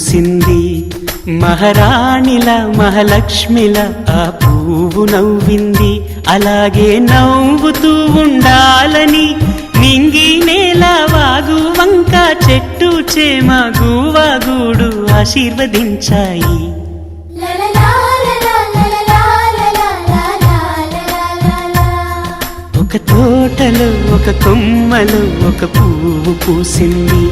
చూసింది మహారాణిల మహాలక్ష్మిల ఆ పువ్వు నవ్వింది. అలాగే నవ్వుతూ ఉండాలని నింగి నేల వాగు వంక చెట్టు చేమ వాగుడు ఆశీర్వదించాయి. ఒక తోటలో ఒక కొమ్మలు ఒక పువ్వు పూసింది.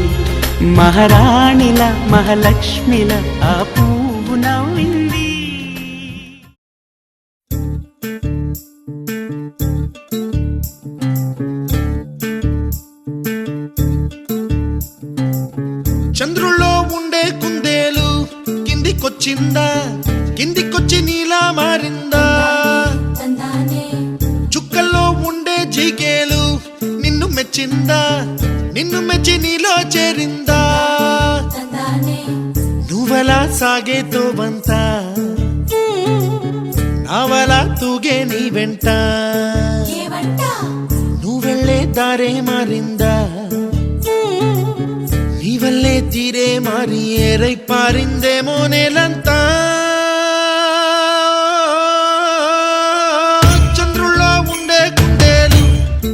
మహారాణిల మహాలక్ష్మిల ఆ పువ్వు నవ్వింది. చంద్రుల్లో ఉండే కుందేలు కిందికొచ్చిందా కిందికొచ్చి నీలా మారిందా? చుక్కల్లో ఉండే జీకేలు నిన్ను మెచ్చిందా? నిన్ను మెచ్చి నీలో చేరిందా? నువ్వలా సాగే తోవంత? నావలా తూగే నీ వెంట? నువ్వెళ్ళే దారే మారిందా? నీ వల్లే తీరే మారి ఏరై పారిందేమో నేలంతా? చంద్రుల్లో ఉండే కుండేలు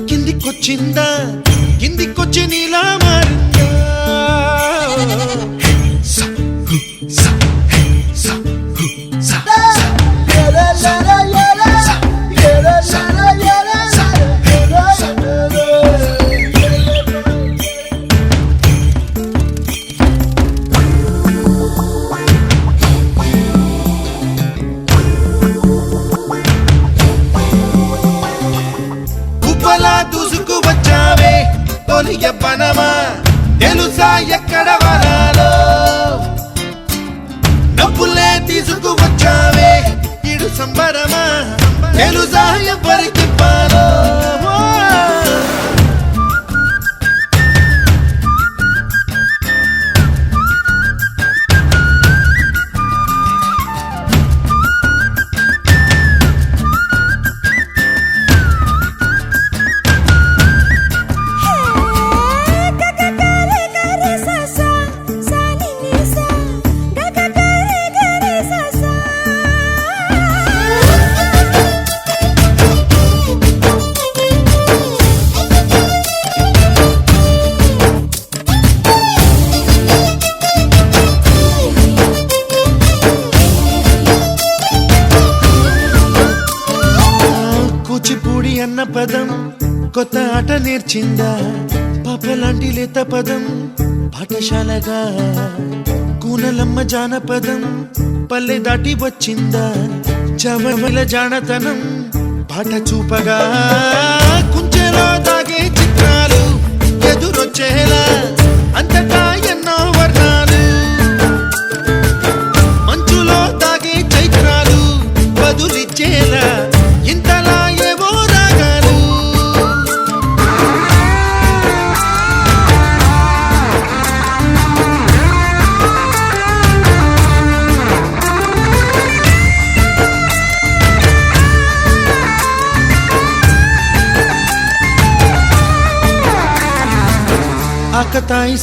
కిందికొచ్చిందా? 见你了。తొలిగే పనమా? తెలుసా ఎక్కడ వనాలో డబ్బులే తీసుకువచ్చావే ఇడు సంబరమా? తెలుసా ఎవరికి కొత్త ఆట నేర్చిందా? పాప లాంటి లేత పదం పాఠశాలగా. కూనలమ్మ జానపదం పల్లె దాటి వచ్చిందా? చవమల జానతనం పాట చూపగా.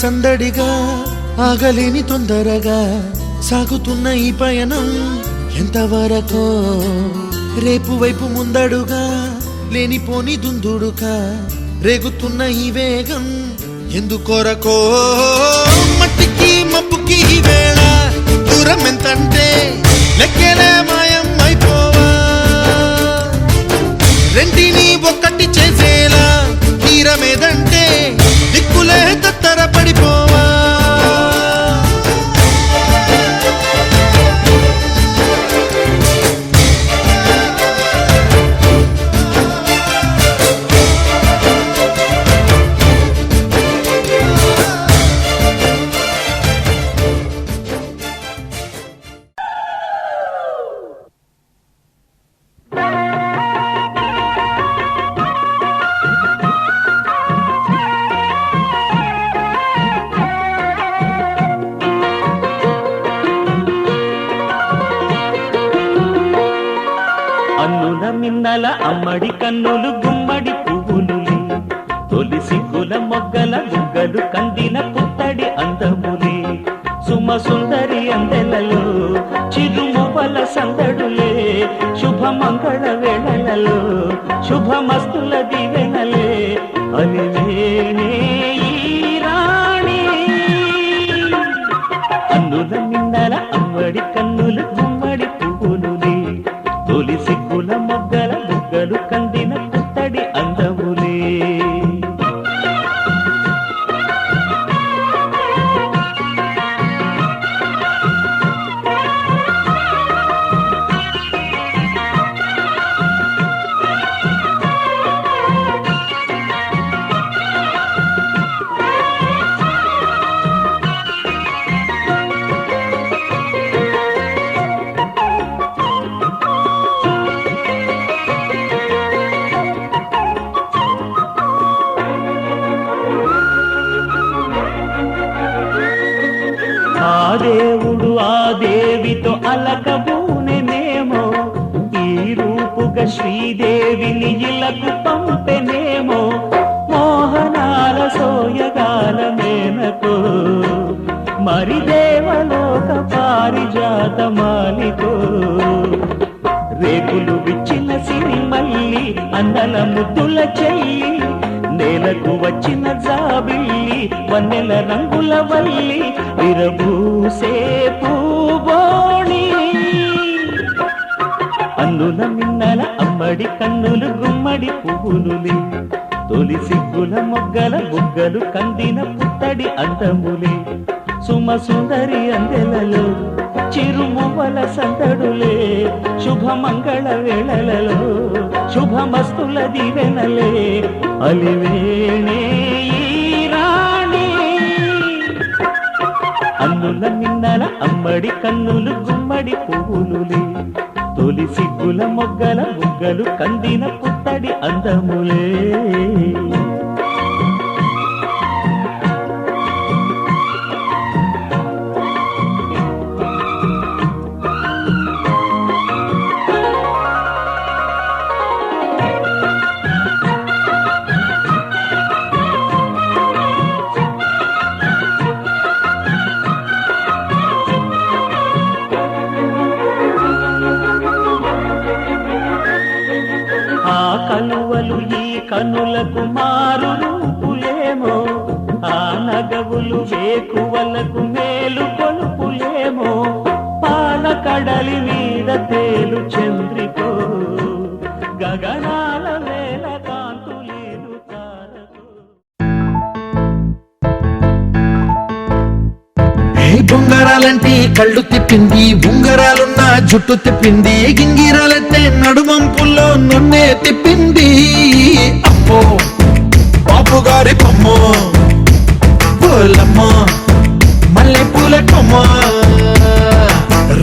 సందడిగా ఆగలేని తొందరగా సాగుతున్న ఈ పయనం ఎంతవరకో? రేపు వైపు ముందడుగా లేనిపోని దుందుడుగా రేగుతున్న ఈ వేగం ఎందుకొరకో? మట్టికి మబ్బుకి వేళ దూరం ఎంతంటే లెక్కలే మాయం అయిపోవా రెంటిని ఒక్కటి చేసేలా తీరమేదంటే దిక్కులే తరతర పడిపోవా? బుగ్గలు కందిన పుత్తడి అందములే. సుమ సుందరి అందెలలో చిరుమువల సందడులే. శుభమంగళ వేళలలో శుభమస్తుల దివెనలే. అలివేనే ఈ రాణి. అన్నుల మిన్నల అమ్మడి కన్నులు గుమ్మడి పువ్వులు తొలి సిగ్గుల మొగ్గల బుగ్గలు కందిన ముద్దుల చెల్లి నేలకు వచ్చిన జాబిల్లి వన్నెల రంగుల వల్లి విరబూసే పూబోణి అన్నుల మిన్నల అమ్మడి కన్నులు గుమ్మడి పువ్వులులే తొలి సిగ్గుల మొగ్గల బుగ్గలు కందిన పుత్తడి అందములే సుమ సుందరి అందెలలో చిరుమువల సందడులే శుభమంగళ వేళలలో శుభమస్తుల దివెనలే. అలివేణే అన్నుల నిన్నల అమ్మడి కన్నులు గుమ్మడి పువ్వులులే. తొలి సిగ్గుల మొగ్గల ముగ్గలు కందిన పుత్తడి అందములే. బొంగరాలంటే కళ్ళు తిప్పింది ఉంగరాలున్న జుట్టు తిప్పింది గింగిరాలంటే నడుమంపుల్లో నున్నే తిప్పింది. అమ్మో బాబు గారి బొమ్మో పూలమ్మో మల్లె పూల కొమ్మ.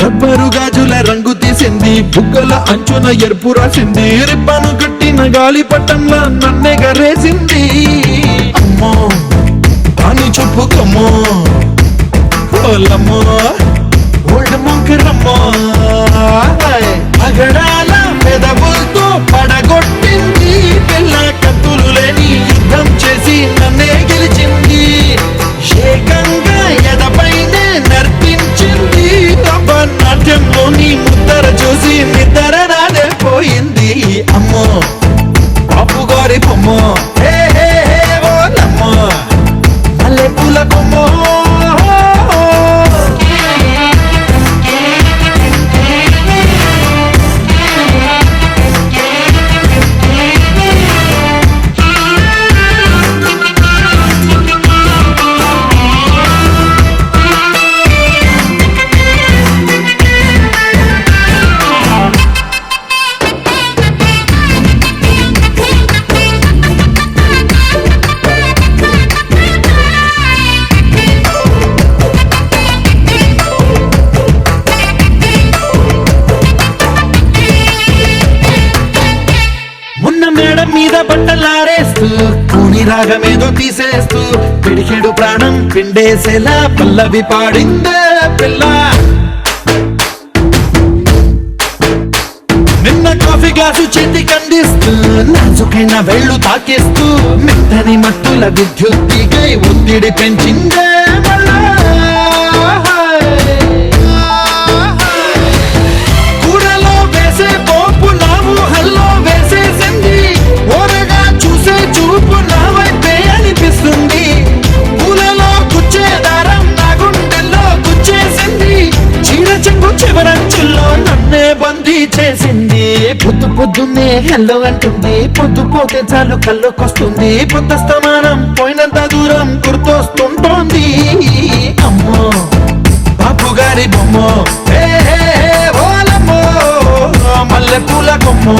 రబ్బరు గాజుల రంగు తీసింది బుగ్గల అంచున ఎరుపు రాసింది రిబ్బను కట్టిన గాలి పట్టంలా నన్నెగరేసింది. అమ్మో దాని చెప్పుకమ్మో லம்மோ உள்ள மூக்கு ரம்மோ அகடா పిడికెడు ప్రాణం పిండేసేలా పల్లవి పాడిందే పిల్ల. నిన్న కాఫీ గ్లాసు చేతి కందిస్తూ నాజుకైన వెళ్ళు తాకేస్తూ మెత్తని మత్తుల విద్యుత్తికై ఒత్తిడి పెంచిందే పొద్దున్నే హెల్లో అంటుంది. పొద్దు పోతే చాలు పొద్దు పొద్దస్తమానం పోయినంత దూరం గుర్తొస్తుంటోంది. అమ్మో బాపు గారి బొమ్మ మల్లె పూల కొమ్మో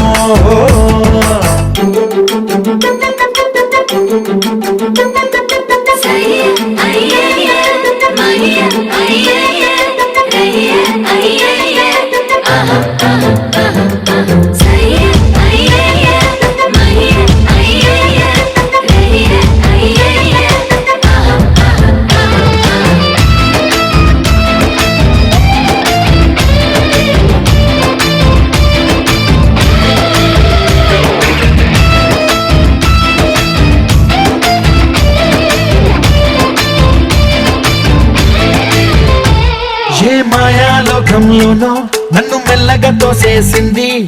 మాయాలోకంలోనో నన్ను మెల్లగా తోసేసింది.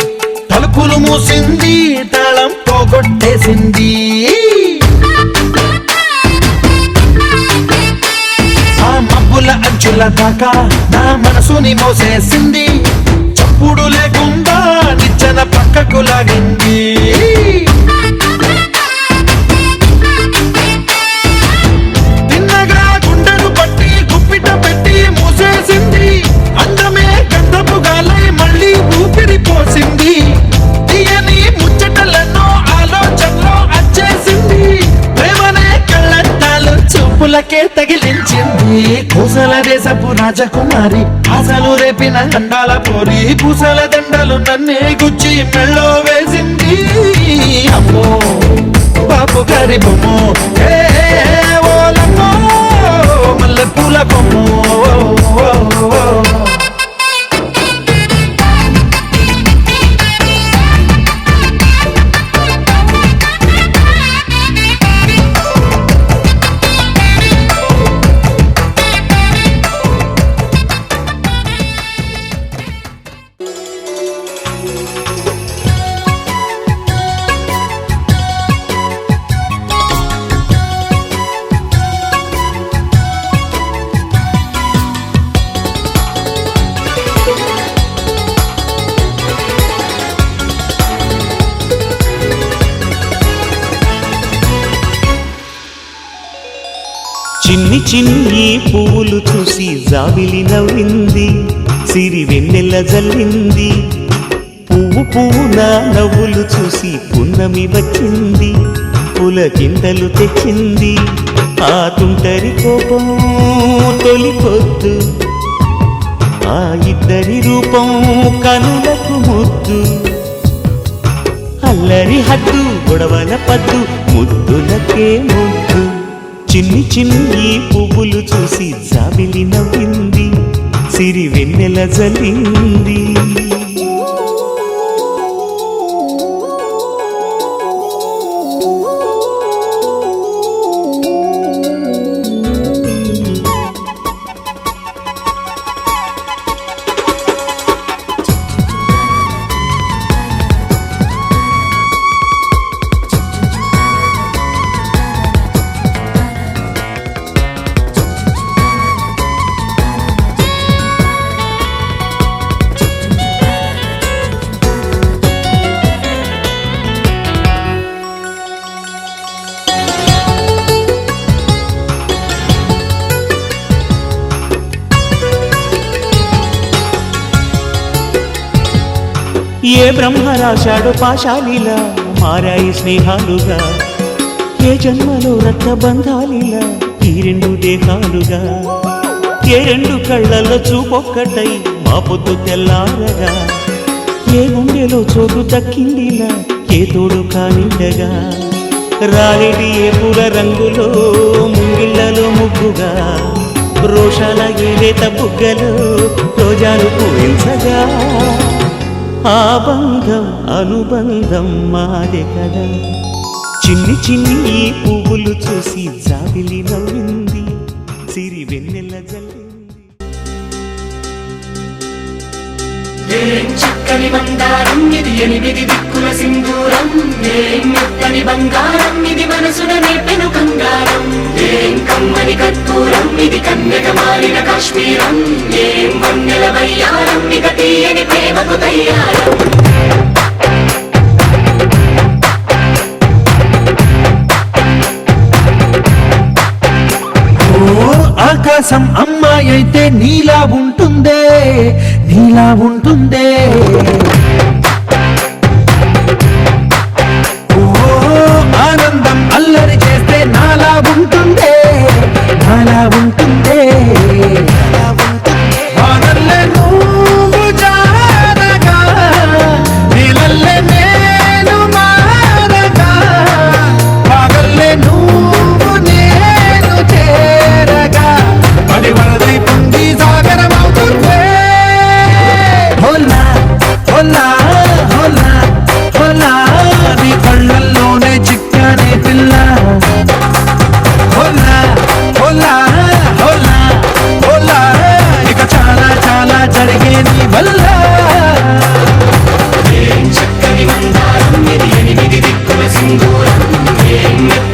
తలుపులు మూసింది తాళం పోగొట్టేసింది. ఆ మబ్బుల అంచుల దాకా నా మనసుని మోసేసింది. చప్పుడు లేకుండా రాజకుమారి ఆశలు రేపిన దండాల పోరి పూసల దండలు నన్నే గుచ్చి మెళ్ళో వేసింది. అమ్మో బాపు గారి బొమ్మో చిన్ని చిన్ని పువ్వులు చూసి జాబిలి నవ్వింది సిరి వెన్నెల జల్లింది. పువ్వు పువ్వున నవ్వులు చూసి పున్నమి వచ్చింది పుల కిందలు తెచ్చింది. ఆ తుంటరి కోపం తొలిపొద్దు ఆ ఇద్దరి రూపం కనులకు ముద్దు. అల్లరి హద్దు గొడవల పద్దు ముద్దులకేమో చిన్ని చిన్ని పువ్వులు చూసి జాబిలి నవ్వింది సిరి వెన్నెల జల్లింది. బ్రహ్మ రాశాడు పాశాలిలా మారాయి స్నేహాలుగా. ఏ జన్మలో రక్త బంధాలిలా ఈ రెండు దేహాలుగా. ఏ రెండు కళ్ళల్లో చూపొక్కటై మా పొద్దు తెల్లారగా. ఏ గుండెలో చోటు దక్కిందిలా ఏ తోడు కానిండగా. రాలిడి ఏ పూల రంగులో ముంగిళ్ళలో ముగ్గుగా. రోషాల ఏలేత బుగ్గలో రోజాలు పూరించగా. ఆ అనుబంధం మాదే కదా. చిన్ని చిన్ని ఈ పువ్వులు చూసి జాబిలి నవ్వింది. సిరి వెన్నెల జల్లింది. చక్కని బంగారం ఇది ఎనిమిది దిక్కుల సింధూరం. ఏం మెత్తని బంగారం ఇది ఏం కమ్మని కర్పూరం ఇది కాశ్మీరం ఏం వన్నెల వయ్యారం ఇక తీయని ప్రేమకు ఆకాశం అమ్మాయి అయితే నీలా ఉంటుందే నీలా ఉంటుందే. Yeah.